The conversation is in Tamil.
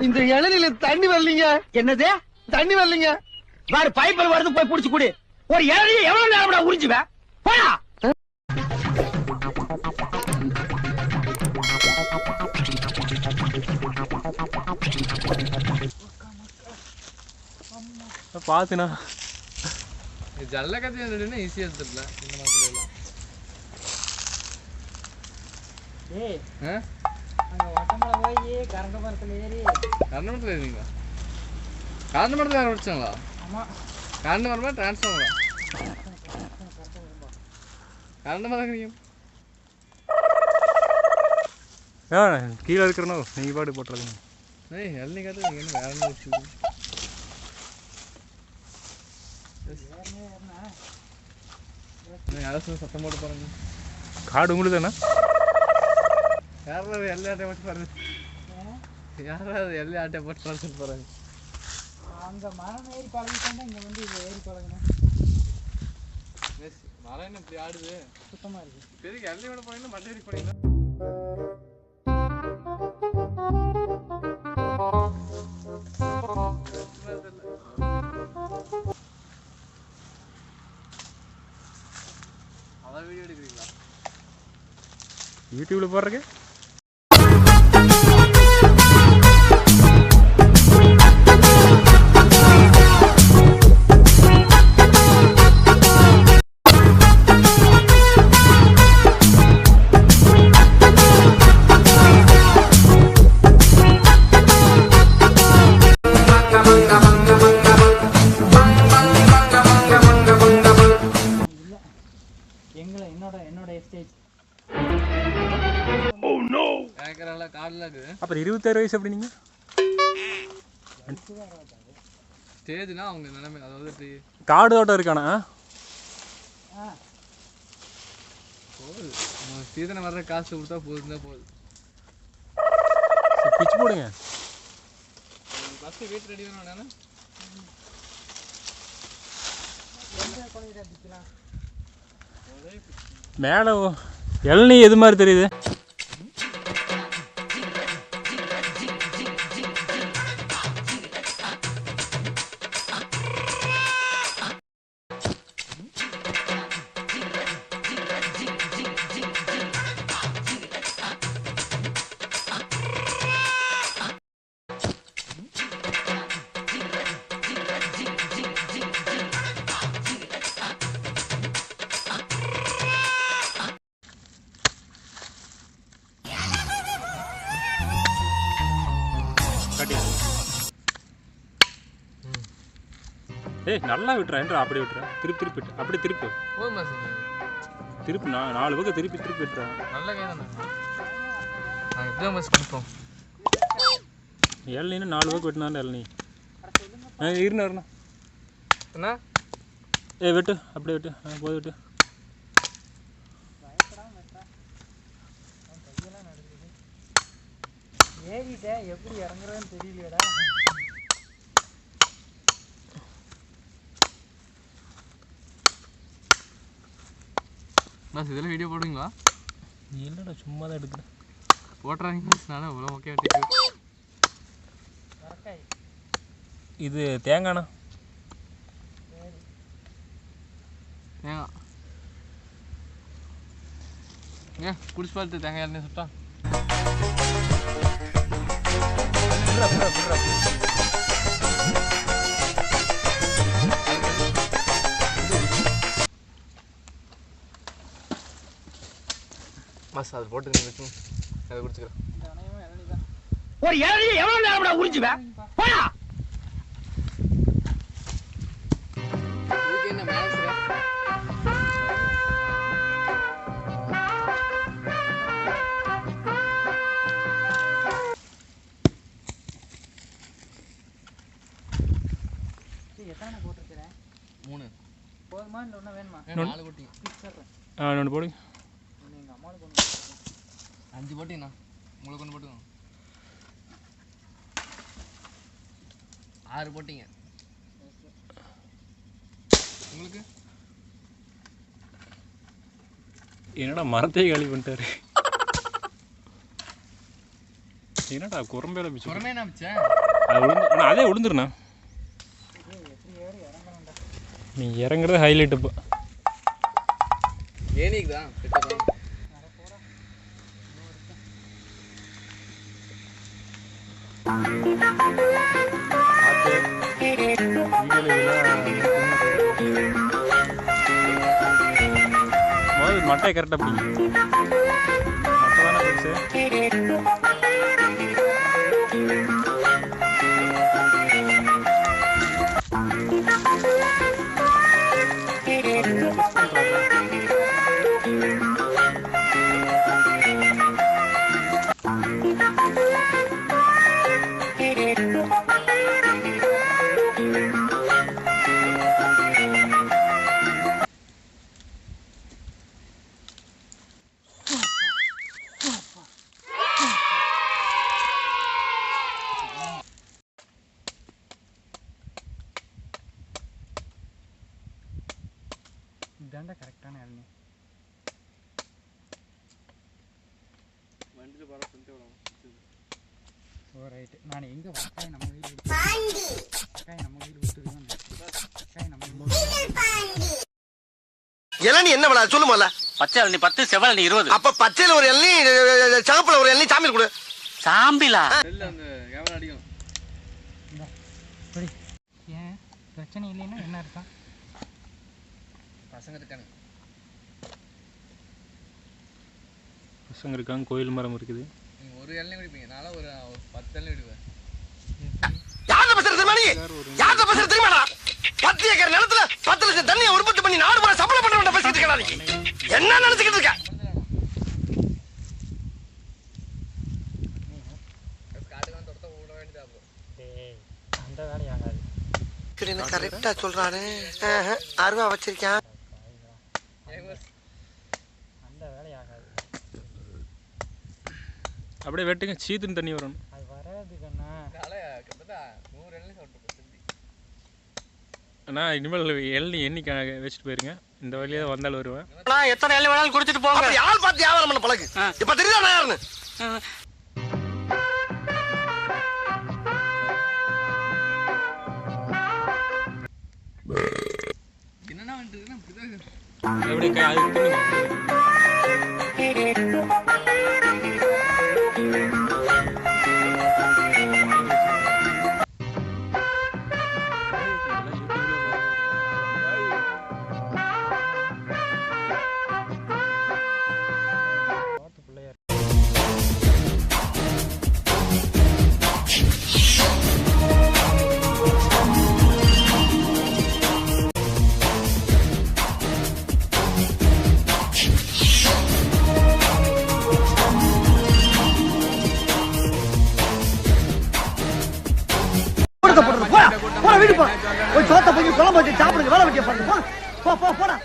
இந்த இளநில தண்ணி வரலீங்க. என்னது? தண்ணி வரலீங்க. வேறு பைப்பில் வருது போய் புடிச்சு குடி. ஒரு இளநியை எவ்வளவு நேரம் உறிஞ்சுவேன் போயா பார்த்துண்ணா ஜல்லக்கத்தி வந்துட்டுன்னா ஈஸியாக எடுத்துடலாம் இந்த எல்லாம் ஏய் ஆ? அங்க வட்டமலை போய் கரண்ட மரத்துல ஏறி. கரண்ட் மரத்தில் இருந்தீங்களா கரண்ட் மரத்தில் ஆரம்பிச்சாங்களா ஆமா. கரண்ட் மரமா டிரான்ஸ்ஃபார்மரா கரண்ட் மரம் நீங்க ஆ கீழே இருக்கிறனோ? நீங்கள் பாட்டு போட்டுறதுங்க. ஏய் எல்லாம் காட்டு நீங்கள் என்ன வேற என்ன வச்சுக்கோங்க யாராச்சும் சத்தம் போட்டு பாருங்க. காடு உங்களுக்கு தானே யாராவது எல்லா ஆட்டையும் போட்டு பாருங்க. யாராவது எல்லா ஆட்டையும் போட்டு பாருங்க அங்க மரம் ஏறி பழகிட்டாங்க இங்க வந்து இது ஏறி பழகினேன் மரம் என்ன இப்படி ஆடுது. சுத்தமா இருக்கு. பெரிய போனீங்கன்னா மண்டேரி போனீங்கன்னா அதான் வீடியோ எடுக்கிறீங்களா? யூடியூப்பில் போடுறக்கு அப்புறம் இருபத்தாறு வயசு அப்படி நீங்கள் ஸ்டேஜ்னா அவங்க நிலைமை அதாவது காடு தோட்டம் இருக்கானா? ஆ. போகுது. சீதனை வர்ற காசு கொடுத்தா போகுது சரி, பிச்சு போடுங்க. ஃபஸ்ட்டு வீட்டு ரெடி வேணும் பிடிக்கலாம் மேலே இளநீ எது மாதிரி தெரியுது? ஏய் நல்லா விட்டுறேன் என்று அப்படி விட்டுறேன் திருப்பி திருப்பி விட்டு அப்படி திருப்பி. திருப்பி நான் நாலு பக்கம் திருப்பி திருப்பி விட்டுறேன் நல்ல கை தானே. நாங்கள் பஸ் கொடுப்போம். இளநீன்னு நாலு பக்கம் வெட்டினாண்டா இளநீ. ஆ இருண்ணா இருண்ணா. என்ன ஏய் வெட்டு. அப்படியே வெட்டு. ஆ போய் வெட்டு. ஏறிட்டேன் எப்படி இறங்குறதுன்னு தெரியலையடா. பஸ் இதில் வீடியோ போடுவீங்களா? இல்லைடா சும்மா தான் எடுக்கிறேன். போட்டுறாங்க பஸ் நானே இவ்வளோ ஓகே இது தேங்காய்ண்ணா ஏங்க ஏன் குடிச்சு பார்த்து தேங்காய் எண்ணெய் சுட்டா மஸ் அது போட்டு நீ வச்சு அதை குடிச்சுக்கிறேன். ஒரு இளநியை எவ்வளவு நேரம் உறிஞ்சுவேன் போயா மூணு. போதுமா இல்லை ஒன்றும் வேணுமா? நாலு போட்டி சொல்கிறேன் ஆ ஒன்று போடுங்க ஒன்று எங்கள் அம்மாவுக்கு ஒன்று போட்டிருக்கேன் அஞ்சு போட்டிங்கண்ணா உங்களுக்கு ஒன்று போட்டுக்கோங்க ஆறு போட்டிங்க. உங்களுக்கு? என்னடா மரத்தையே காலி பண்ணிட்டாரு. என்னடா குரம்பேல பிச்சு புறமே என்ன மிச்சம் அது அண்ணா அதே விழுந்துருண்ணா நீ இறங்குறது ஹைலைட் இப்போ ஏனிக்கு தான் கிட்டதான் மட்டை கரெக்டாக பிடிக்கும் மட்டை தானே பிடிச்சு இதாண்டா கரெக்டான இளநீ வண்டியில் போகிற சொல்லிட்டு ஓ ரைட்டு நான் எங்கே வக்காய் நம்ம வீடு விட்டு வக்காய் நம்ம வீடு விட்டு வக்காய் நம்ம இளநீ என்ன விலை? சொல்லு முதல்ல. பச்சை இளநீ பத்து செவல் நீ இருபது. அப்ப பச்சையில ஒரு இளநீ சிவப்புல ஒரு இளநீ சாமியில் கொடு. சாம்பிலா ஏன்? பிரச்சனை இல்லைன்னா என்ன இருக்கா பசங்க இருக்கானுங்க பசங்க இருக்காங்க கோயில் மரம் இருக்குது. நீங்கள் ஒரு இளநீ குடிப்பீங்க நான்லாம் ஒரு பத்து இளநீ குடிப்பேன். யார்கிட்ட பேசுற தெரியுமா நீ? யார்கிட்ட பேசுற தெரியுமாடா பத்து ஏக்கர் நிலத்துல பத்து லட்சம் தண்ணியை உற்பத்தி பண்ணி நாடு பூரா சப்ளை பண்ண பேசிட்டு இருக்கா நீ? என்ன நினைச்சுக்கிட்டு இருக்க? கரெக்டா சொல்றானே. அருவா வச்சிருக்கான். அந்த வேலையாகாது அப்படியே வெட்டுங்க சீத்துன்னு தண்ணி வரணும் அது வராது கண்ணா. நூறு சாப்பிட்டு அண்ணா இனிமேல் எள்ளி எண்ணி வச்சுட்டு போயிருங்க. இந்த வழியாக வந்தாலும் வருவேன். நான் எத்தனை இளநீ வேணாலும் குடிச்சிட்டு போங்க. ஆள் பார்த்து வியாபாரம் பண்ண பழகு? இப்ப தெரியுதா நான் யாருன்னு? என்னென்ன போடா வீடு போ. போய் சோத்தை போய் குழம்பு வச்சு சாப்பிடுங்க வேலை வைக்க பாருங்க. போ போ போடா.